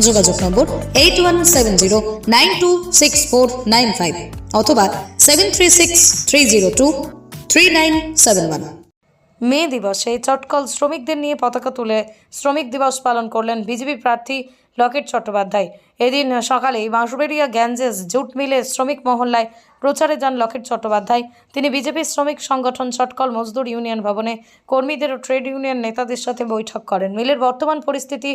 যোগাযোগ number eight one seven zero nine two six four nine five অথবা seven three six three zero two three nine seven one মে দিবসে চটকল শ্রমিকদের নিয়ে পতাকা তুলে শ্রমিক দিবস পালন করলেন বিজেপি প্রার্থী লকেট চট্টোপাধ্যায়। এদিন সকালেই বাঁশবেড়িয়া গ্যাঞ্জেস জুট মিলে শ্রমিক মহল্লায় প্রচারে যান লকেট চট্টোপাধ্যায়। তিনি বিজেপি শ্রমিক সংগঠন চটকল মজদুর ইউনিয়ন ভবনে কর্মীদের ও ট্রেড ইউনিয়ন নেতাদের সাথে বৈঠক করেন। মিলের বর্তমান পরিস্থিতি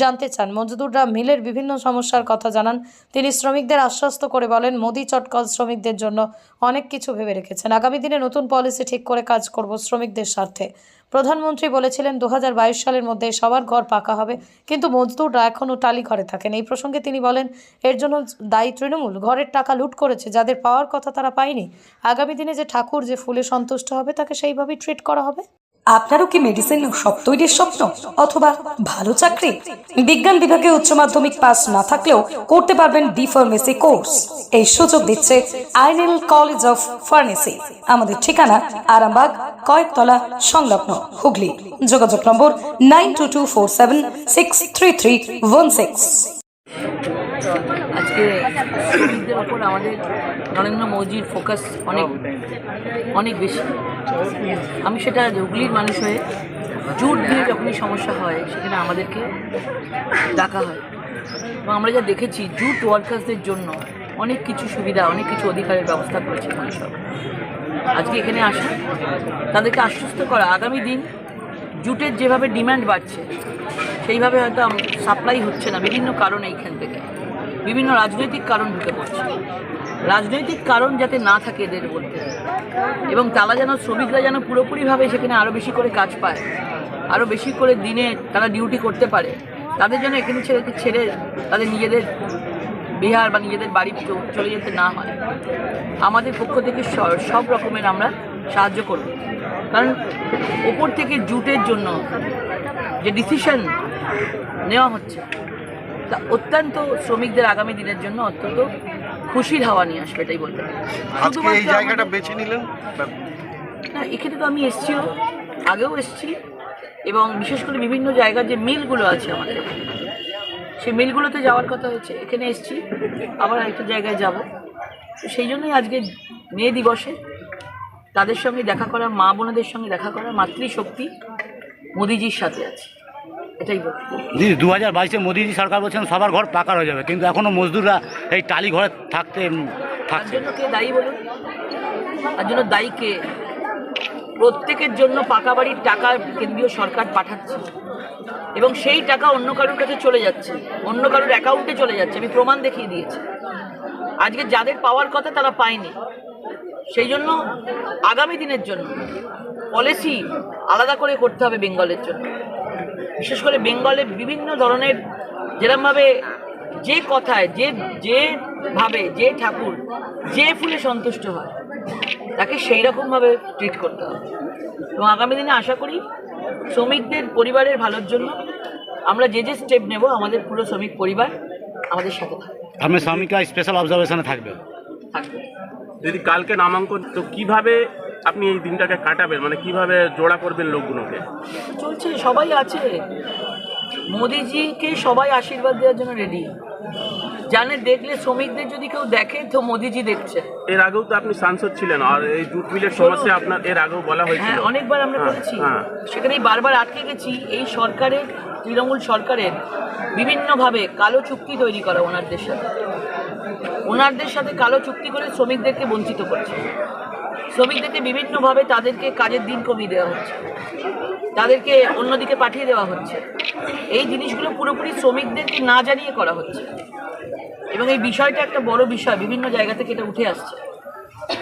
জানতে চান। মজদুররা মিলের বিভিন্ন সমস্যার কথা জানান। তিনি শ্রমিকদের আশ্বস্ত করে বলেন, মোদি চটকল শ্রমিকদের জন্য অনেক কিছু ভেবে রেখেছেন। আগামী দিনে নতুন পলিসি ঠিক করে কাজ করব শ্রমিকদের স্বার্থে। প্রধানমন্ত্রী বলেছিলেন দু হাজার বাইশ সালের মধ্যে সবার ঘর পাকা হবে, কিন্তু মজদুররা এখনও টালি ঘরে থাকেন। এই প্রসঙ্গে তিনি বলেন, এর জন্য দায়ী তৃণমূল ঘরের টাকা লুট করেছে, যাদের পাওয়ার কথা তারা পায়নি। আগামী দিনে যে ঠাকুর, যে ফুলে সন্তুষ্ট হবে, তাকে সেইভাবেই ট্রিট করা হবে। আপনারও কি মেডিসিন সব তৈরির স্বপ্ন? অথবা ভালো চাকরি? বিজ্ঞান বিভাগে উচ্চ মাধ্যমিক পাস না থাকলেও করতে পারবেন বি ফার্মেসি কোর্স এই সুযোগ দিচ্ছে আইনেল কলেজ অফ ফার্মেসি। আমাদের ঠিকানা আরামবাগ, কয়েকতলা, সংলগ্ন হুগলি। যোগাযোগ number nine two two four seven six three three one six. আজকে শ্রমিকদের ওপর আমাদের নরেন্দ্র মোদীর ফোকাস অনেক অনেক বেশি। আমি সেটা হুগলির মানুষ হয়ে জুট দিয়ে যখনই সমস্যা হয়, সেখানে আমাদেরকে ডাকা হয়। এবং আমরা যা দেখেছি, জুট ওয়ার্কার্সদের জন্য অনেক কিছু সুবিধা, অনেক কিছু অধিকারের ব্যবস্থা করেছে মানুষ আজকে এখানে আসা, তাদেরকে আশ্বস্ত করা, আগামী দিন জুটের যেভাবে ডিমান্ড বাড়ছে, সেইভাবে হয়তো সাপ্লাই হচ্ছে না বিভিন্ন কারণ এইখান থেকে। বিভিন্ন রাজনৈতিক কারণ ঢুকে পড়ছে। রাজনৈতিক কারণ যাতে না থাকে এদের বলতে এবং তারা যেন, শ্রমিকরা যেন পুরোপুরিভাবে সেখানে আরও বেশি করে কাজ পায় আরও বেশি করে দিনে তারা ডিউটি করতে পারে, তাদের জন্য এখানে ছেড়ে ছেড়ে তাদের নিজেদের বিহার বা নিজেদের বাড়ি চলে যেতে না হয়। আমাদের পক্ষ থেকে সব রকমের আমরা সাহায্য করব। কারণ ওপর থেকে জুটের জন্য যে ডিসিশন নেওয়া হচ্ছে তা অত্যন্ত শ্রমিকদের আগামী দিনের জন্য অত্যন্ত খুশির হাওয়া নিয়ে আসবে এটাই বলতে পারি। আজকে এই জায়গাটা বেছে নিলেন না এখানে তো আমি এসছিও আগেও এসছি এবং বিশেষ করে বিভিন্ন জায়গার যে মিলগুলো আছে আমাদের সেই মিলগুলোতে যাওয়ার কথা হচ্ছে এখানে এসছি আবার আরেকটা জায়গায় যাব তো সেই জন্যই আজকে মে দিবসে তাদের সঙ্গে দেখা করা মা বোনেদের সঙ্গে দেখা করা মাতৃশক্তি মোদিজির সাথে আছে। এটাই দিদি দু হাজার বাইশে মোদিজি সরকার বলছেন সবার ঘর পাকা হয়ে যাবে কিন্তু এখনও মজদুররা এই টালি ঘরে থাকতে তার জন্য কে দায়ী বলুন? তার জন্য দায়ী কে? প্রত্যেকের জন্য পাকা বাড়ির টাকা কেন্দ্রীয় সরকার পাঠাচ্ছে এবং সেই টাকা অন্য কারোর কাছে চলে যাচ্ছে অন্য কারোর অ্যাকাউন্টে চলে যাচ্ছে। আমি প্রমাণ দেখিয়ে দিয়েছি। আজকে যাদের পাওয়ার কথা তারা পায়নি। সেই জন্য আগামী দিনের জন্য পলিসি আলাদা করে করতে হবে বেঙ্গলের জন্য। বিশেষ করে বেঙ্গলে বিভিন্ন ধরনের যেরমভাবে যে কথায়, যে যে ভাবে, যে ঠাকুর, যে ফুলে সন্তুষ্ট হয়, তাকে সেই রকমভাবে ট্রিট করতে হবে। এবং আগামী দিনে আশা করি শ্রমিকদের পরিবারের ভালোর জন্য আমরা যে যে স্টেপ নেব, আমাদের পুরো শ্রমিক পরিবার আমাদের সাথে থাকবে। আপনার স্বামীকা স্পেশাল অবজারভেশনে থাকবে? থাকবে। যদি কালকে নামাঙ্কন তো কীভাবে আপনি এই দিনটাকে কাটাবেন? মানে কীভাবে জোড়া করবেন লোকগুলোকে? চলছে সবাই আছে। মোদিজিকে সবাই আশীর্বাদ দেওয়ার জন্য রেডি জানে দেখলে শ্রমিকদের যদি কেউ দেখে তো মোদিজি দেখছে। এর আগেও তো আপনি সাংসদ ছিলেন আর এই জুট মিলের সমস্যা আপনার এর আগেও বলা হয়েছিল। হ্যাঁ অনেকবার আমরা হ্যাঁ, করেছি। হ্যাঁ। সেখানেই বারবার আটকে গেছি। এই সরকারের তৃণমূল সরকারের বিভিন্নভাবে কালো চুক্তি তৈরি করা ওনারদের সাথে। ওনারদের সাথে কালো চুক্তি করে শ্রমিকদেরকে বঞ্চিত করছে। শ্রমিকদেরকে বিভিন্নভাবে তাদেরকে কাজের দিন কমিয়ে দেওয়া হচ্ছে। তাদেরকে অন্যদিকে পাঠিয়ে দেওয়া হচ্ছে। এই জিনিসগুলো পুরোপুরি শ্রমিকদেরকে না জানিয়ে করা হচ্ছে। এবং এই বিষয়টা একটা বড় বিষয়, বিভিন্ন জায়গা থেকে এটা উঠে আসছে।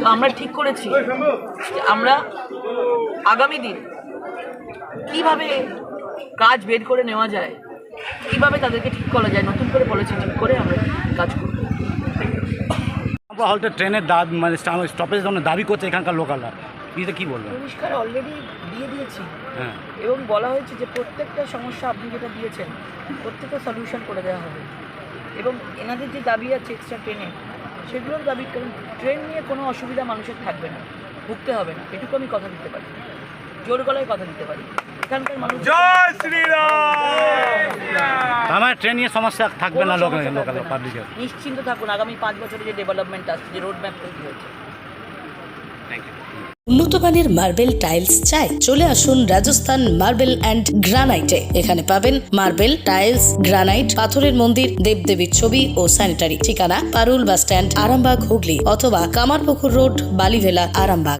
তো আমরা ঠিক করেছি আমরা আগামী দিন কীভাবে কাজ বের করে নেওয়া যায়, কীভাবে তাদেরকে ঠিক করা যায়, নতুন করে পলিসি ঠিক করে আমরা কাজ করব। হলতে ট্রেনের দাবি মানে স্টপেজ দাবি করছে এখানকার লোকালরা। এটা কি বলবেন? পরিষ্কার অলরেডি দিয়ে দিয়েছি। হ্যাঁ। এবং বলা হয়েছে যে প্রত্যেকটা সমস্যা আপনি যেটা দিয়েছেন প্রত্যেকটা সলিউশন করে দেওয়া হবে। এবং এনাদের যে দাবি আছে এক্সট্রা ট্রেনে সেগুলোর দাবি কারণ ট্রেন নিয়ে কোনো অসুবিধা মানুষের থাকবে না ভুগতে হবে না। এটুকু আমি কথা দিতে পারি। জোর গলায় কথা দিতে পারি। এখানকার মানুষ আমার ট্রেন নিয়ে সমস্যা থাকবে না লোক লোকাল পাবলিকের নিশ্চিন্ত থাকুন আগামী পাঁচ বছরে যে ডেভেলপমেন্ট আসছে যে রোড ম্যাপ তৈরি হয়েছে। উন্নত মানের মার্বেল টাইলস চাই চলে আসুন রাজস্থান মার্বেল অ্যান্ড গ্রানাইটে। এখানে পাবেন মার্বেল টাইলস গ্রানাইট পাথরের মন্দির দেবদেবীর ছবি ও স্যানিটারি ঠিকানা পারুল বাস স্ট্যান্ড আরামবাগ হুগলি অথবা কামারপুকুর রোড বালিভেলা আরামবাগ।